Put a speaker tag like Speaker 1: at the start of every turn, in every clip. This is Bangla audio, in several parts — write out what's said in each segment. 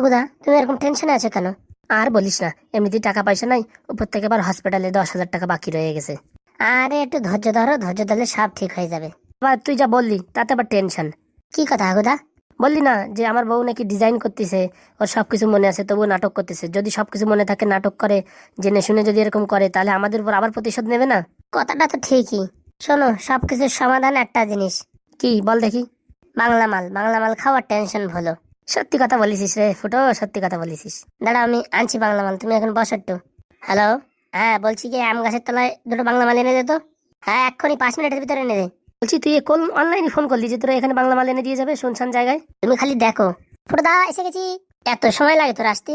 Speaker 1: হাগুদা তুমি এরকম টেনশনে আছো কেন? আর বলিস না এমনিতেই টাকা পয়সা নাই, উপর থেকে আবার হসপিটালে দশ হাজার টাকা বাকি রয়ে গেছে। আরে একটু ধৈর্য ধরো, ধৈর্য ধরলে সব ঠিক হয়ে যাবে। আবার তুই যা বললি, তাতে আবার টেনশন কি কথা হাগুদা বললি না যে আমার বউ নাকি ডিজাইন করতেছে, ওর সবকিছু মনে আছে, তবুও নাটক করতেছে। যদি সবকিছু মনে থাকে, নাটক করে, জেনে শুনে যদি এরকম করে, তাহলে আমাদের উপর আবার প্রতিশোধ নেবে না? কথাটা তো ঠিকই। শোনো, সবকিছুর সমাধান একটা জিনিস। কি? বল দেখি। বাংলা মাল বাংলা মাল খাওয়ার টেনশন হলো। সত্যি কথা বলিস রে ফুটো, সত্যি কথা বলিস দাঁড়া, আমি আনছি বাংলা মাল তুমি এখন বসো একটু। হ্যালো হ্যাঁ বলছি কি, আম গাছের তলায় দুটো বাংলা মাল এনে দে তো। হ্যাঁ এক্ষুনি পাঁচ মিনিটের ভিতরে এনে দে। বলছি, তুই কোন অনলাইনে ফোন করলি যে তোরা এখানে বাংলা মাল এনে দিয়ে যাবে শুনশান জায়গায়? তুমি খালি দেখো। ফুটো দা এসে গেছি। এত সময় লাগে তোর আসতে?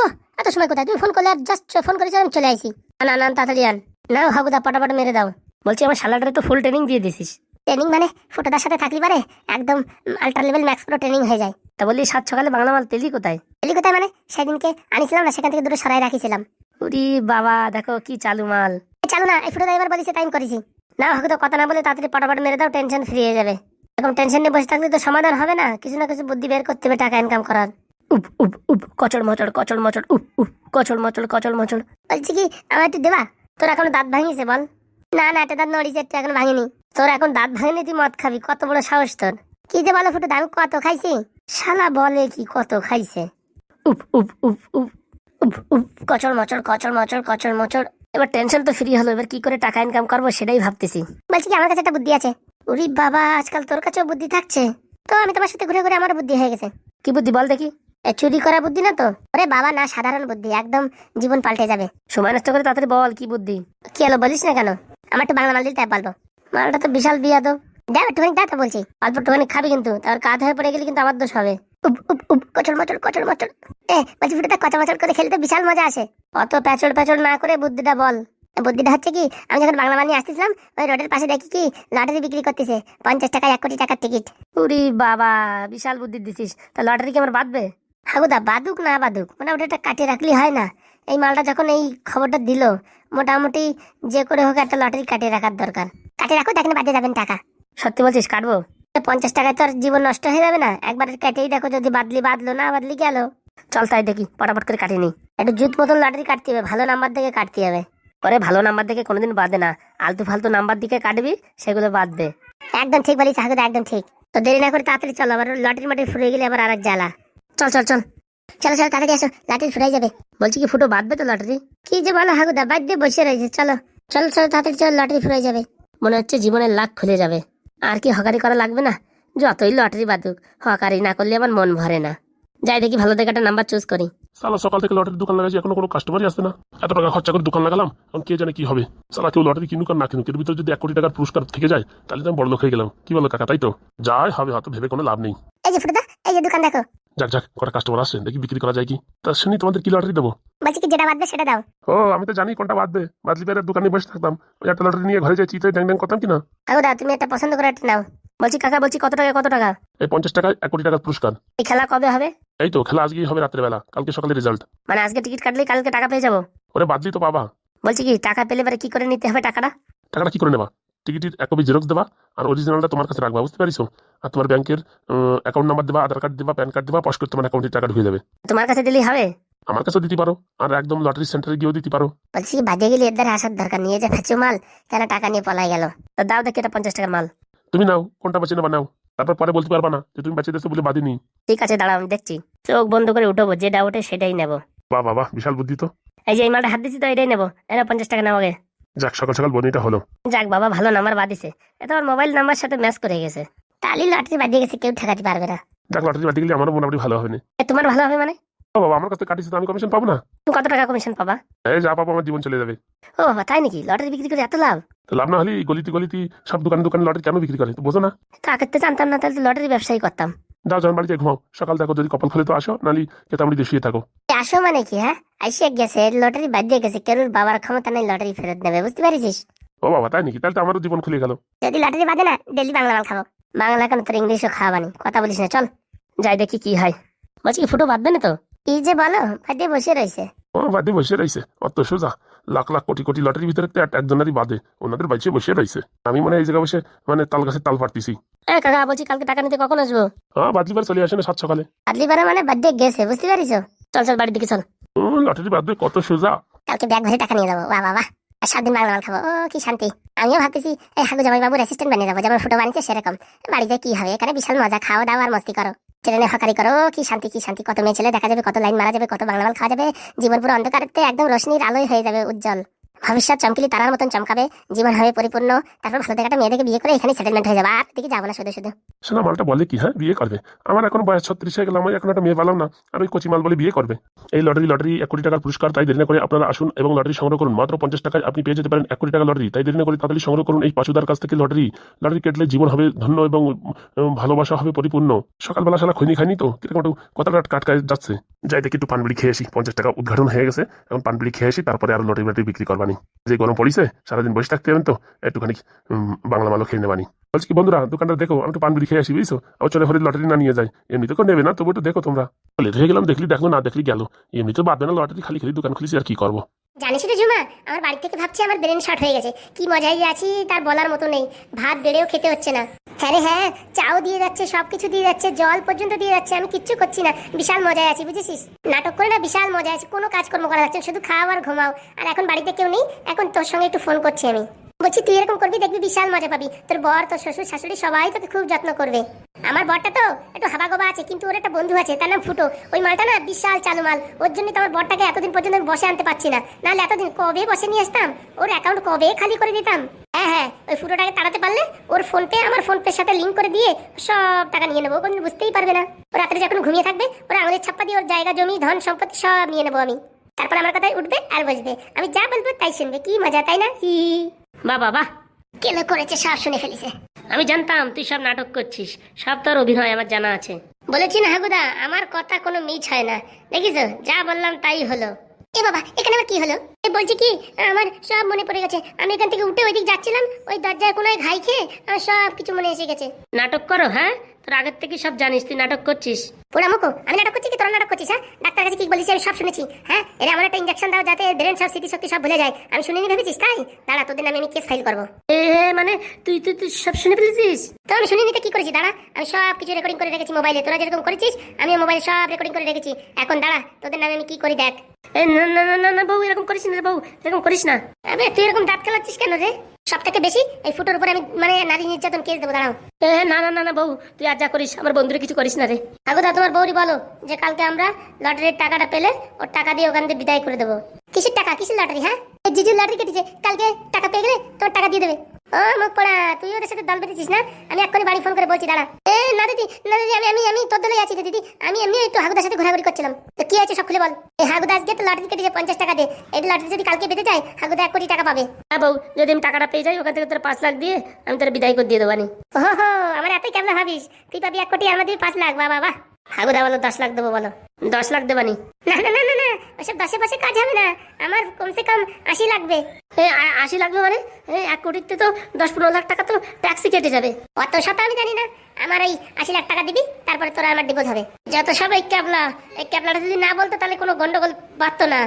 Speaker 1: ও এত সময় কোথায়? তুমি ফোন করলে আর জাস্ট ফোন করেছি, আমি চলে আইছি। না না তাড়াতাড়ি আন। নাও, হাগুদা, পটাপট মেরে দাও। বলছি, আমার শালাটারে তো ফুল ট্রেনিং দিয়ে দিছিস। ট্রেনিং মানে ফুটোদার সাথে থাকলি পারে, একদম ultra level max pro training হয়ে যায়। তা বললি সাত সকালে বাংলা মাল পেলি কোথায়? পেলি কোথায় মানে? সেদিনকে আনিছিলাম না সেখান থেকে দুটো সরাই রাখিছিলাম। উরি বাবা দেখো কি চালু মাল। চালু না এই ফুটোদা এবার বলিছে টাইম করেছি। না হয়তো কথা না বলে তাড়াতাড়ি পটাপট মেরে দাও টেনশন ফ্রি হয়ে যাবে। এখন টেনশন নিয়ে বসে থাকলে তো সমাধান হবে না কিছু না কিছু বুদ্ধি বের করতে হবে টাকা ইনকাম করার। উপ উপ উপ কচড় মচড় কচড় মচড় উপ উপ কচড় মচড় কচড় মচড় বলছি কি আমার একটু দেবা? তোর এখন দাঁত ভাঙিছে বল। না না একটা দাঁত নড়িছে একটা এখন ভাঙিনি। তোর এখন দাঁত ভাঙিনি তুই মদ খাবি কত বড় সাহস তোর। কি যে বলো ফুটে আমি কত খাইছি? শালা বলে কি কত খাইছে? উপ উপ উপ উপ উপ উপ কচড় মচড় কচড় মচড় কচড় মচড় এবার টেনশন তো ফ্রি হলো এবার কি করে টাকা ইনকাম করব সেটাই ভাবতেছি। বলছি কি আমার কাছে একটা বুদ্ধি আছে। উরি বাবা আজকাল তোর কাছেও বুদ্ধি থাকছে। তো আমি তোমার সাথে ঘুরে ঘুরে আমার বুদ্ধি হয়ে গেছে। কি বুদ্ধি বল দেখি। চুরি করা বুদ্ধি না তো? আরে বাবা না সাধারণ বুদ্ধি। একদম জীবন পাল্টে যাবে। সময় নষ্ট করে তাড়াতাড়ি বল কি বুদ্ধি। কি হলো বলিস না কেন? আমার তো বাংলা মাল দিতে বলব মালটা তো বিশাল বিয়া তো দেখ একটুখানি দা তো বলছি। অল্প একটুখানি খাবি কিন্তু তার কাজ হয়ে পড়ে গেলে কিন্তু আমার দোষ হবে। উপ উপ উপ কচড় মচড় কচড় মচড় এ বলছি ফুটে কচড় মচড় করে খেলতে বিশাল মজা আসে। অত প্যাচড় প্যাচড় না করে বুদ্ধিটা বল। বুদ্ধিটা হচ্ছে কি আমি যখন বাংলা মাল নিয়ে আসতেছিলাম ওই রোডের পাশে দেখি কি লটারি বিক্রি করতেছে পঞ্চাশ টাকা এক কোটি টাকার টিকিট উরি বাবা বিশাল বুদ্ধি দিছিস। তা লটারি কি আমার বাঁধবে? হাগুদা বাদুক না বাদুক মানে ওটা কাটিয়ে রাখলে হয় না। এই মালটা যখন এই খবরটা দিল মোটামুটি যে করে হোক একটা লটারি কাটিয়ে রাখার দরকার। কাটিয়ে রাখো দেখেন বাদে যাবেন টাকা। সত্যি বলছিস, কাটবো? পঞ্চাশ টাকায় তো আর জীবন নষ্ট হয়ে যাবে না। একবার কেটেই দেখো, যদি বাদলি বাদলো, না বাদলি গেল। চল তাই দেখি, পটাপট করে কাটিয়ে নি। একটু জুত মতন লটারি কাটতে হবে, ভালো নাম্বার দেখে কাটতে হবে। পরে ভালো নাম্বার দেখে কোনোদিন বাদে না। আলতু ফালতু নাম্বার দিকে কাটবি, সেগুলো বাদবে একদম ঠিক বলিস হাগুদা একদম ঠিক। তো দেরি না করে তাড়াতাড়ি চল, আবার লটারি মাটি ফুরে গেলে আবার আরেক জ্বালা। চল চল চল। চলো চলো, তাড়াতাড়ি আসো লাঠি ফুরাই যাবে। বলছি কি, ফুটো বাঁধবে তো লটারি কি যে বলো হাগুদা বাদ দিয়ে বসে রয়েছে, চলো। চলো চলো, তাড়াতাড়ি চলো লটারি ফুরাই যাবে। মনে হচ্ছে জীবনের লাখ খুলে যাবে। আর কি হকারি করা লাগবে না? যতই লটারি বাদুক হকারি না করলে আমার মন ভরে না। যাই দেখি ভালো দেখে একটা নাম্বার চুজ করি।
Speaker 2: সালা সকাল থেকে লটারি দোকান লাগাইছি এখনও কোনো কাস্টমারই আসছে না। এত টাকা খরচা করে দোকান লাগালাম এখন কে জানে কি হবে? সালা কেউ লটারি কিনুক আর না কিনুক এর ভিতরে যদি এক কোটি টাকার পুরস্কার থেকে যায় তাহলে তো আমি বড় লোক হয়ে গেলাম। কি বলো কাকা তাই তো? যাই হবে হয়তো ভেবে কোনো লাভ নেই।
Speaker 1: এই যে ফুটুদা এই যে দোকান দেখো।
Speaker 2: যাক যাক কটা কাস্টমার আসছে দেখি বিক্রি করা যায় কি। তা শুনি তোমাদের কি লটারি দেবো?
Speaker 1: বলছি কি যেটা বাদবে সেটা দাও।
Speaker 2: ও আমি তো জানি কোনটা বাদবে বাদলি পেয়ারের দোকানে বসে থাকতাম। ওই একটা লটারি নিয়ে ঘরে যাই চিত্রে ড্যাং ড্যাং করতাম কিনা?
Speaker 1: হাগুদা তুমি একটা পছন্দ করে একটা নাও। বলছি কাকা বলছি কত টাকা কত টাকা?
Speaker 2: এই পঞ্চাশ টাকা এক কোটি টাকার পুরস্কার।
Speaker 1: এই খেলা কবে হবে?
Speaker 2: এই তো খেলা আজকেই হবে রাত্রে বেলা কালকে সকালে রেজাল্ট
Speaker 1: মানে আজকে টিকিট কাটলে কালকে টাকা পেয়ে যাব?
Speaker 2: ওরে বাদলি তো পাবা
Speaker 1: বলছি কি টাকা পেলে পরে কি করে নিতে হবে টাকাটা?
Speaker 2: টাকাটা কি করে নেবা? টিকিটের এক কপি জেরক্স দেবা আর অরিজিনালটা তোমার কাছে রাখবা বুঝতে পারিস আর তোমার ব্যাংকের অ্যাকাউন্ট নাম্বার দেবা আধার কার্ড দেবা প্যান কার্ড দেবা পশ করে তোমার অ্যাকাউন্টে টাকা ঢুকে যাবে।
Speaker 1: তোমার কাছে দিলেই হবে?
Speaker 2: আমার কাছেও দিতে পারো আর একদম লটারি সেন্টারে গিয়েও দিতে পারো।
Speaker 1: বলছি বাজে গেলে এদের আসার দরকার নিয়ে যে ফেঁচু মাল কেন টাকা নিয়ে পলাই গেল। তো দাও দেখি এটা পঞ্চাশ টাকার মাল।
Speaker 2: তুমি নাও কোনটা বেছে নেবা নাও। তারপর পরে বলতে পারবা না যে তুমি বেঁচে দিয়েছ বলে বাদিনি
Speaker 1: ঠিক আছে দাঁড়াও আমি দেখছি। চোখ বন্ধ করে উঠবো যেটা ওঠে সেটাই নেব।
Speaker 2: বাহ বাবা বিশাল বুদ্ধি তো।
Speaker 1: এই যে এই মালটা হাত দিচ্ছি তো এটাই নেব। এনে পঞ্চাশ টাকা নেব আগে।
Speaker 2: যাক সকাল সকাল বনিটা হলো।
Speaker 1: যাক বাবা ভালো নাম্বার বাদিছে এটা আমার মোবাইল নাম্বার সাথে ম্যাচ করে গেছে। তালি লটারি বাদিয়ে গেছে কেউ ঠেকাতে পারবে না।
Speaker 2: যাক লটারি বাদি গেলে আমারও মোটামুটি ভালো হবে না।
Speaker 1: এ, তোমার ভালো হবে মানে?
Speaker 2: ও বাবা আমার কাছে কাটিছে তো আমি কমিশন পাবো না?
Speaker 1: তুমি কত টাকা কমিশন পাবা?
Speaker 2: এই যা পাবো আমার জীবন চলে যাবে।
Speaker 1: ও বাবা তাই নাকি? লটারি বিক্রি করে এত লাভ?
Speaker 2: লাভ না হলে গলিতে গলিতে সব দোকান দোকান লটারি কেন বিক্রি করে? তো বোঝো না।
Speaker 1: তো তো জানতাম না তাহলে লটারি ব্যবসায়ী করতাম।
Speaker 2: যাও যাও বাড়িতে ঘুমাও। সকাল দেখো যদি কপাল খুলে তো আসো নালি কেতামড়ি দিয়ে শুয়ে থাকো।
Speaker 1: আসো মানে কি হ্যাঁ? আইসে গেছে লটারি বাদ দিয়ে গেছে কেউ বাবার ক্ষমতা নেই লটারি ফেরত নেবে বুঝতে পারিস
Speaker 2: ও বাবা তাই নাকি? তাহলে তো আমারও জীবন খুলে গেল।
Speaker 1: যদি লটারি বাদে না ডেলি বাংলা মাল খাব। বাংলা কেন তোর ইংলিশও খাওয়াবানি কথা বলিস না চল যাই দেখি কি হয়। বলছি কি ফুটো বাঁধবে না তো? কি যে বলো বাদে বসে রয়েছে
Speaker 2: ও বাদে বসে রয়েছে অত সোজা। লাখ লাখ কোটি কোটি লটারির ভিতরে তো এক- একজনেরই বাদে ওনাদের বাইচে বসে রয়েছে আমি মনে হয় এই জায়গায় বসে মানে তাল গাছের তাল পারতেছি
Speaker 1: এ কাকা বলছি কালকে টাকা নিতে কখন আসব?
Speaker 2: হ্যাঁ বাদলিবার চলে আসে না সাত সকালে।
Speaker 1: আদলিপাড়া মানে বার্থডে গেছে বুঝতে পারিস চল চল বাড়ির দিকে চল।
Speaker 2: ও লটারি বাদ দিয়ে কত সোজা।
Speaker 1: কালকে ব্যাগ ভরে টাকা নিয়ে যাব। বাহ বাহ আর সাত দিন বাংলা মাল খাব। ও কি শান্তি। আমিও ভাবতেছি এই হাগু জামাই বাবুর অ্যাসিস্ট্যান্ট বানিয়ে যাব যেমন ফুটো বানিয়েছে সেরকম। বাড়িতে কি হবে? এখানে বিশাল মজা। খাওয়া দাওয়া আর মস্তি করো। ট্রেনে হকারি করো। কি শান্তি কি শান্তি। কত মেয়ে ছেলে দেখা যাবে কত লাইন মারা যাবে কত বাংলা মাল খাওয়া যাবে। জীবন পুরো অন্ধকারতে একদম রোশনির আলোয় হয়ে যাবে উজ্জ্বল। ভবিষ্যৎ চমকিলি তারার মতন চমকাবে, জীবন হবে পরিপূর্ণ, তারপর ভালো দেখাটা মেয়েদেরকে বিয়ে করে এখানে সেটেলমেন্ট হয়ে যাবে। আর দিকে যাব না শুধু শুধু।
Speaker 2: শোনা, মালটা বলে কি হ্যাঁ? বিয়ে করবে। আমার এখন বয়স ছত্রিশ হয়ে গেল, আমি এখন একটা মেয়ে পেলাম না। আর ওই কচি মাল বলে বিয়ে করবে। এই লটারি লটারি এক কোটি টাকার পুরস্কার, তাই দেরি না করে আপনারা আসুন এবং লটারি সংগ্রহ করুন। মাত্র পঞ্চাশ টাকায় আপনি পেয়ে যেতে পারেন এক কোটি টাকা লটারি তাই দেরি না করে তাড়াতাড়ি সংগ্রহ করুন এই পাঁচুদার কাছ থেকে লটারি লটারি কেটলে জীবন হবে ধন্য এবং ভালোবাসা হবে পরিপূর্ণ। সকালবেলা সারা খৈনি খাইনি তো? কীরকম একটু কথাটা কাটকায় যাচ্ছে। যাই দেখি একটু পানবিড়ি খেয়ে আসি। পঞ্চাশ টাকা উদ্ঘাটন হয়ে গেছে। এখন পানবিড়ি খেয়ে আসি, তারপরে আর লটারি লটারি বিক্রি করবানি যে গরম পড়িছে, সারাদিন বসে থাকতে হবে তো, একটুখানি বাংলা মালও খেয়ে নেবানি বলছি কি, বন্ধুরা, দোকানটা দেখো, আমি একটু পানবিড়ি খেয়ে আসি, বুঝছ? আবার চলে ফলে লটারি না নিয়ে যায়। এমনিতে তো নেবে না তবু একটু দেখো তোমরা। লেট হয়ে গেলাম, দেখলি দেখল না দেখলি গেল। এমনিতে বাদবে না, লটারি খালি খালি, দোকান খুলেছি, আর কি করব?
Speaker 1: জানিস তো জুমা, আমার বাড়ি থেকে ভাবছি আমার ব্রেন শর্ট হয়ে গেছে। কি মজাই আছি, তার বলার মতো নেই। ভাত বেড়েও খেতে হচ্ছে না। হ্যাঁ রে হ্যাঁ চাও দিয়ে যাচ্ছে, সবকিছু দিয়ে যাচ্ছে, জল পর্যন্ত দিয়ে যাচ্ছে, আমি কিচ্ছু করছি না। বিশাল মজায় আছি, বুঝেছিস? নাটক করে না, বিশাল মজা আছে, কোনো কাজকর্ম করা যাচ্ছে শুধু খাও আর ঘুমাও। আর এখন বাড়িতে কেউ নেই, এখন তোর সঙ্গে একটু ফোন করছি আমি। বলছি, তুই এরকম করবি, দেখবি বিশাল মজা পাবি। তোর বর, তোর শ্বশুর, শাশুড়ি সবাই তোকে খুব যত্ন করবে। আমার বরটা তো একটু হাবা গোবা আছে, কিন্তু ওর একটা বন্ধু আছে, তার নাম ফুটো। ওই মালটা না বিশাল চালু মাল ওর জন্য তো আমার বরটাকে এতদিন পর্যন্ত বসে আনতে পারছি না। নাহলে এতদিন কবে বসে নিয়ে আসতাম? ওর অ্যাকাউন্ট কবে খালি করে দিতাম? হ্যাঁ হ্যাঁ ওই ফুটোটাকে তাড়াতে পারলে ওর ফোন পে আমার ফোন পের সাথে লিঙ্ক করে দিয়ে সব টাকা নিয়ে নেব। কোনো বুঝতেই পারবে না। ও রাত্রে যখন ঘুমিয়ে থাকবে ওর আঙুলের ছাপ্পা দিয়ে ওর জায়গা জমি ধন সম্পত্তি সব নিয়ে নেব আমি। তারপর আমার কথায় উঠবে আর বসবে। আমি যা বলব তাই শুনবে। কি মজা তাই না? হি বাহ বাবা কেলো করেছে সব শুনে ফেলিছে। আমি জানতাম তুই সব নাটক করছিস। সব তোর অভিনয় আমার জানা আছে। বলেছি না হাগুদা আমার কথা কোনো মিছ হয় না। দেখিস যা বললাম তাই হলো। এ বাবা, এখানে আবার কি হলো? বলছি কি, আমার সব মনে পড়ে গেছে। আমি এখান থেকে উঠে ওইদিক যাচ্ছিলাম, ওই দরজায় কোনো ঘাই খেয়ে আমার সব কিছু মনে এসে গেছে। নাটক করো হ্যাঁ? তোর আগের থেকে সব জানিস তুই নাটক করছিস। পোড়া মুখো আমি নাটক করছি কি? তোরা নাটক করছিস হ্যাঁ? ডাক্তার কাছে কি বলিস আমি সব শুনেছি হ্যাঁ? এর আমার একটা ইঞ্জেকশন দাও যাতে ব্রেন সব স্মৃতি শক্তি সব ভুলে যায়। আমি শুনিনি ভেবেছিস তাই? দাঁড়া তোদের নামে আমি কেস ফাইল করব। এ মানে তুই তুই তুই সব শুনে ফেলেছিস? তো আমি শুনিনি তো কি করেছি? দাঁড়া আমি সব কিছু রেকর্ডিং করে রেখেছি মোবাইলে তোরা যেরকম করেছিস আমি মোবাইলে সব রেকর্ডিং করে রেখেছি। এখন দাঁড়া তোদের নামে আমি কি করি দেখ। এ না না না না বউ এরকম করিস না বউ এরকম করিস না। আবে তুই এরকম দাঁত খেলাচ্ছিস কেন রে? সব থেকে বেশি? এই ফুটোর উপরে আমি মানে নারী নির্যাতন কেস দেবো দাঁড়াও। হ্যাঁ না না না না বউ তুই আর যা করিস আমার বন্ধুরে কিছু করিস না রে। আগোদা তোমার বৌরি বলো যে কালকে আমরা লটারির টাকাটা পেলে ওর টাকা দিয়ে ওখান থেকে বিদায় করে দেবো। কিসের টাকা? কিসের লটারি হ্যাঁ? জিজুর লটারি কেটেছে। কালকে টাকা পেয়ে গেলে তোর টাকা দিয়ে দেবে। ও মুখ পড়া তুই ওদের সাথে দল বেঁধেছিস না? আমি এক্ষুনি বাড়ি ফোন করে বলছি দাঁড়া। এ না দিদি না দিদি আমি আমি আমি তোর দলে আছি দিদি। আমি এমনি একটু হাগুদার সাথে ঘোরাঘুরি করছিলাম। তো কি আছে সব খুলে বল। এই হাগুদা আজকে তো লটারি কেটেছে পঞ্চাশ টাকা দিয়ে। এই লটারি যদি কালকে বেঁধে যায় হাগুদা এক কোটি টাকা পাবে। হ্যাঁ বউ যদি আমি টাকাটা পেয়ে যাই ওখান থেকে তোর পাঁচ লাখ দিয়ে আমি তোর বিদায় করে দিয়ে দেবানি ও হো আমার এতই কেমন ভাবিস? তুই পাবি এক কোটি আমার দিবি পাঁচ লাখ বাবা বাহ। হাগুদা বলো, দশ লাখ দেবো বলো। দশ লাখ দেবানি না। না না না না ওসব দশে পাশে কাজ হবে না। আমার কমসে কম আশি লাগবে। আশি লাগবে মানে? এক কোটিতে তো দশ পনেরো লাখ টাকা তো ট্যাক্সি কেটে যাবে। অত শত আমি জানি না। আমার আশি লাখ টাকা দিবি, তারপরে তোরা আমার ডিভোর্স হবে। যত সব এই ক্যাবলা, এই ক্যাবলাটা যদি না বলতো, তাহলে কোনো গন্ডগোল বাড়তো না।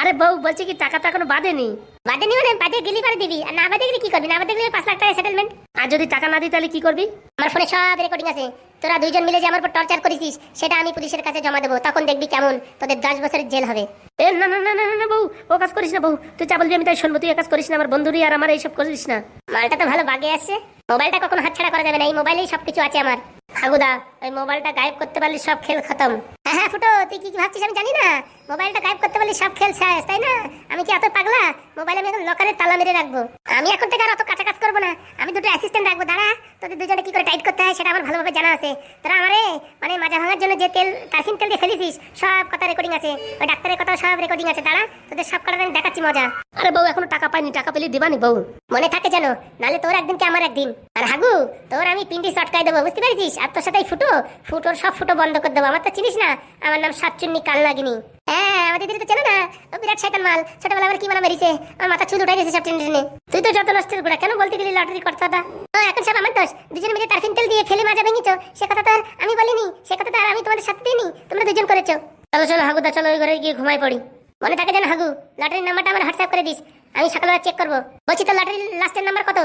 Speaker 1: আরে বউ, বলছি কি টাকা তো এখনও বাঁধেনি বাঁধেনি মানে বাদে গেলি পরে দিবি। আর না বাদে গেলে কি করবি? না বাদে গেলে পাঁচ লাখ টাকা সেটেলমেন্ট আর যদি টাকা না দিই, তাহলে কি করবি? আমার ফোনে সব রেকর্ডিং আছে। তোরা দুইজন মিলে যে আমার উপর টর্চার করেছিস সেটা আমি পুলিশের কাছে জমা দেবো। তখন দেখবি কেমন তোদের দশ বছরের জেল হবে। এ না না না না না, বউ ও কাজ করিস না বউ। তুই যা বলবি আমি তাই শুনব তুই কাজ করিস না আমার বন্ধুরই আর আমার এইসব করিস না। মালটা তো ভালো বাগে আসছে মোবাইলটা কখনো হাতছাড়া করা যাবে না এই মোবাইলেই সবকিছু আছে আমার। হাগুদা ওই মোবাইলটা গায়েব করতে পারলে সব খেল খতম। হ্যাঁ হ্যাঁ ফুটো, তুই কি ভাবছিস আমি জানি না। মোবাইলটা গায়েব করতে পারলে সব খেল শেষ, তাই না? আমি কি এত পাগলা? মোবাইল আমি এখন লকারে তালা মেরে রাখব। আমি এখন থেকে আর অত কাঁচা কাজ করব না। আমি দুটো অ্যাসিস্ট্যান্ট রাখব, দাঁড়া। তোদের দুজনে কি করে টাইট করতে হয় সেটা আমার ভালোভাবে জানা আছে। তোরা আমারে মানে মাজা ভাঙার জন্য যে তেল কাশিন তেল দিয়ে ফেলেছিস, সব কথা রেকর্ডিং আছে। ওই ডাক্তারের কথা সব রেকর্ডিং আছে, দাঁড়া। তোদের সব কথা আমি দেখাচ্ছি মজা। আরে বউ, এখনও টাকা পাইনি, টাকা পেলে দিবানি বউ। মনে থাকে জানো নালে তোর একদিন কি আমার একদিন। আর হাগু, তোর আমি পিন্ডি চটকাই দেবো, বুঝতে পেরেছিস? আর তোর সাথে ফুটো? ফুটোর সব ফুটো বন্ধ করে দেবো। আমার তো চিনিস না, আমার নাম সাতচুন্নি কাল লাগিনি হ্যাঁ আমাদের দিদি তো চেনে না? ও বিরাট শয়তান মাল। ছোটবেলা আবার কি মানা বেরিয়েছে আমার মাথা চুল উঠাই গেছে সব টেনে তুই তো যত নষ্টের গুড়া, কেন বলতে গেলি লটারি কর্তাটা ও, এখন সব আমার দোষ। দুজন মিলে তারফিন তেল দিয়ে ফেলে মাজা ভেঙেছো। সে কথা তো আর আমি বলিনি। সে কথা তো আর আমি তোমাদের সাথে দিইনি। তোমরা দুজন করেছ। চলো চলো, হাগুদা, চলো, ওই ঘরে গিয়ে ঘুমাই পড়ি। মনে থাকে যেন, হাগু, লটারির নাম্বারটা আমার হোয়াটসঅ্যাপ করে দিস। আমি সকালবেলা চেক করব। বলছি তো লটারির লাস্টের নাম্বার কত?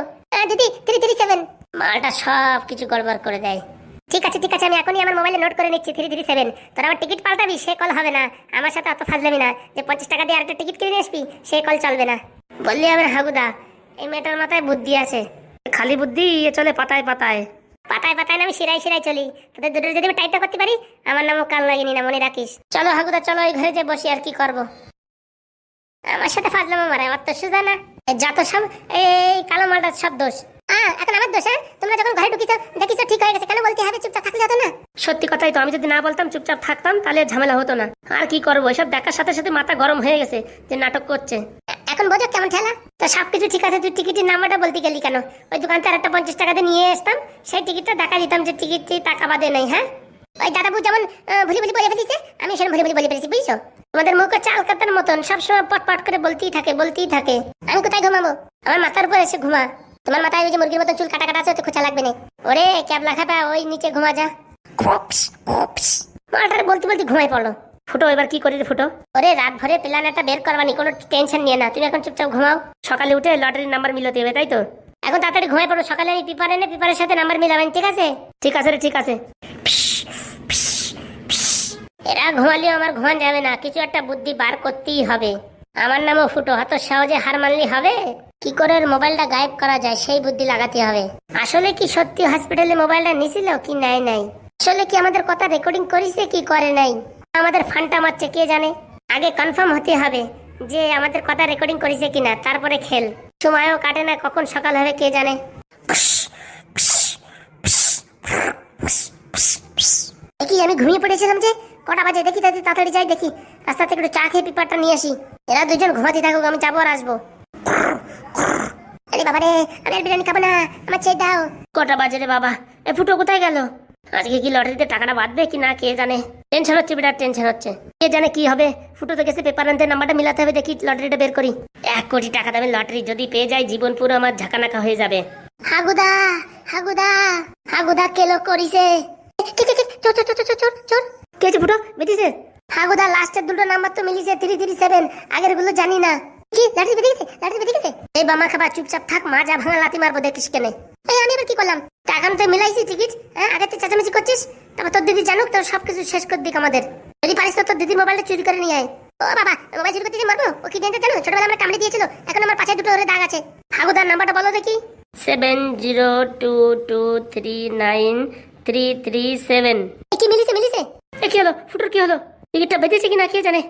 Speaker 1: দিদি থ্রি থ্রি সেভেন মালটা সব কিছু গড়বড় করে দেয়। ঠিক আছে ঠিক আছে, আমি এখনই আমার মোবাইলে নোট করে নিচ্ছি থ্রি থ্রি সেভেন তোর আমার টিকিট পাল্টাবি? সে কল হবে না। আমার সাথে অত ফাজলামি না। যে পঞ্চাশ টাকা দিয়ে আরেকটা টিকিট কিনে আসবি, সে কল চলবে না। বললি আমার হাগুদা, এই মেয়েটার মাথায় বুদ্ধি আছে। খালি বুদ্ধি, এ চলে পাতায় পাতায়। পাতায় পাতায় আমি সিরাই শিরাই চলি। তোদের দুটোর যদি আমি টাইটটা করতে পারি, আমার নামও কাল লাগেনি না, মনে রাখিস। চলো হাগুদা, চলো ওই ঘরে যে বসি, আর কি করব? আমার সাথে ফাজলামো মারে আমার তো সুজা না? এই যত সব, এই কালো মালটার সব দোষ। আহ, এখন আমার দোষ? হ্যাঁ তোমরা যখন ঘরে ঢুকিছো দেখিছো ঠিক হয়ে গেছে। কেন বলতে হবে? চুপচাপ থাকলে হতো না। সত্যি কথাই তো আমি যদি না বলতাম চুপচাপ থাকতাম তাহলে ঝামেলা হতো না। আর কি করব? এসব দেখার সাথে সাথে মাথা গরম হয়ে গেছে যে নাটক করছে। এখন বোঝো কেমন ঠেলা? তো সবকিছু ঠিক আছে তুই টিকিটের নাম্বারটা বলতে গেলি কেন? ওই দোকান থেকে একটা পঞ্চাশ টাকা দিয়ে নিয়ে আসতাম সেই টিকিটটা দেখা দিতাম যে টিকিট টাকা বাদে নেই হ্যাঁ? ওই দাদাবু যেমন ভুলি ভুলি বলে ফেলেছে আমি সেরকম ভুলি ভুলি বলে ফেলেছি বুঝছ? তোমাদের মুখ চাল কাতার মতন সবসময় পট পট করে বলতেই থাকে বলতেই থাকে। আমি কোথায় ঘুমাবো? আমার মাথার উপর এসে ঘুমা। তোমার মাথায় ওই যে মুরগির মতন চুল কাটা কাটা আছে ওতে খোঁচা লাগবে না। ওরে ক্যাবলা খাপা ওই নিচে ঘুমা যা। খোপস বলতে বলতে ঘুমাই পড়ল। ফুটো এবার কি করি ফুটো? ওরে রাত ভরে প্ল্যান একটা বের করবানি কোনো টেনশন নিয়ে না। তুমি এখন চুপচাপ ঘুমাও। সকালে উঠে লটারির নাম্বার মিলাতে হবে তাই তো? এখন তাড়াতাড়ি ঘুমাই পড়ো। সকালে আমি পেপার এনে পেপারের সাথে নাম্বার মিলাবেন ঠিক আছে? ঠিক আছে রে ঠিক আছে। এরা ঘুমালেও আমার ঘুমান যাবে না। কিছু একটা বুদ্ধি বার করতেই হবে। আমার নামও ফুটো হাত সহজে হার মানলি হবে। কি করে মোবাইলটা গায়েব করা যায়, সেই বুদ্ধি লাগাতে হবে। আসলে কি সত্যি হসপিটালে মোবাইলটা নিছিল কি নাই নাই? আসলে কি আমাদের কথা রেকর্ডিং করেছে কি করে নাই? আমাদের ফান্টা মারছে, কে জানে? আগে কনফার্ম হতে হবে যে আমাদের কথা রেকর্ডিং করেছে কিনা, তারপরে খেল। সময়ও কাটে না, কখন সকাল হবে কে জানে? আমি ঘুমিয়ে পড়েছিলাম যে? কটা বাজে? দেখি তাদের তাড়াতাড়ি যাই, দেখি। রাস্তা থেকে একটু চা খেয়ে পিপারটা নিয়ে আসি। এরা দুজন ঘুমাতে থাকুক, আমি যাব আর আসব। আরে বাবা রে আমি আর বিরিয়ানি খাব না। আমার চেয়ে দাও। কটা বাজে রে বাবা? এ ফুটো কোথায় গেল? আজকে কি লটারিতে টাকাটা বাঁধবে কি না, কে জানে? টেনশন হচ্ছে বিরাট টেনশন হচ্ছে। কে জানে কি হবে? ফুটো তো গেছে পেপার আনতে, নাম্বারটা মিলাতে হবে, দেখি লটারিটা বের করি। এক কোটি টাকা দামের লটারি যদি পেয়ে যাই, জীবন পুরো আমার ঝাঁকানাকা হয়ে যাবে। হাগুদা হাগুদা হাগুদা কেলো করিছে। চোর চোর চোর চোর চোর। কে ফুটো বেরিয়েছে হাগুদা লাস্টের দুটো নাম্বার তো মিলিছে থ্রি থ্রি সেভেন আগেরগুলো জানি না। কি লাঠি বেঁধে গেছে লাঠি বেঁধে গেছে এই বামা খাবার চুপচাপ থাক মা যা ভাঙা লাতি মারবো দেখিস কেনে। এই আমি এবার কি করলাম? টাকা তো মিলাইছি টিকিট হ্যাঁ? আগে তো চেঁচামেচি করছিস? তারপর তোর দিদি জানুক তোর সবকিছু শেষ করে দিক আমাদের। যদি পারিস তো তোর দিদির মোবাইলটা চুরি করে নিয়ে আয়। ও বাবা মোবাইল চুরি করতে মারবো? ও কি ডেন্টার জানো? ছোটবেলা আমরা কামড়ে দিয়েছিল এখন আমার পাশে দুটো ওরে দাগ আছে। হাগুদার নাম্বারটা বলো দেখি। Seven zero two two three nine three three seven কি মিলিছে মিলিছে? এ কি হলো? ফুটোর কি হলো? টিকিটটা বেঁচেছে কিনা কে জানে?